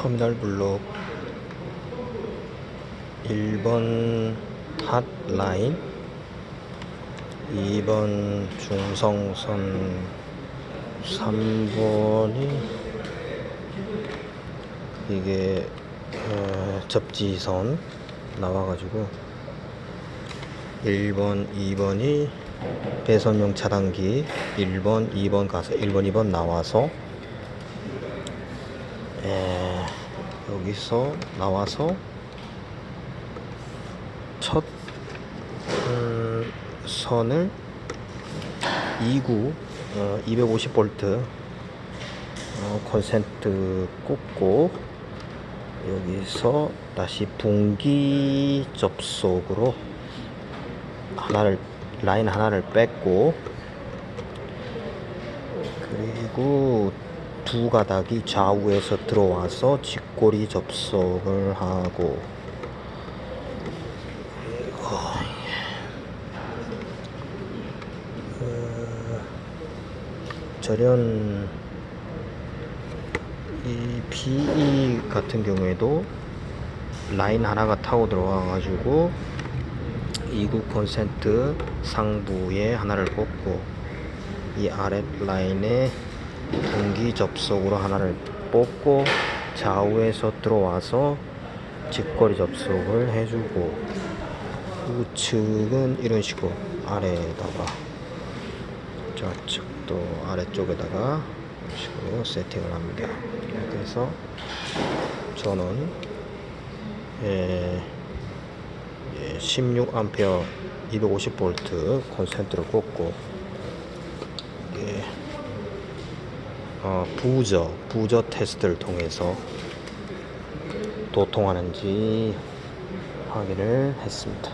터미널 블록 1번 핫라인 2번 중성선 3번이 이게 어, 접지선 나와가지고 1번 2번이 배선용 차단기 1번 2번 가서 1번 2번 나와서 에, 여기서 나와서 첫 음, 선을 2구 어, 250V 어, 콘센트 꽂고 여기서 다시 분기 접속으로 하나를 라인 하나를 뺐고 그리고 두 가닥이 좌우에서 들어와서 직고리 접속을 하고. 어, 절연 이 PE 같은 경우에도 라인 하나가 타고 들어와 가지고 이구 콘센트 상부에 하나를 꽂고 이 아랫 라인에 분기 접속으로 하나를 뽑고 좌우에서 들어와서 직거리 접속을 해주고 우측은 이런 식으로 아래에다가 좌측도 아래쪽에다가 이런 식으로 세팅을 합니다. 그래서 저는 예, 16A 250V 콘센트를 꽂고 이게 어, 부저 부저 테스트를 통해서 도통하는지 확인을 했습니다.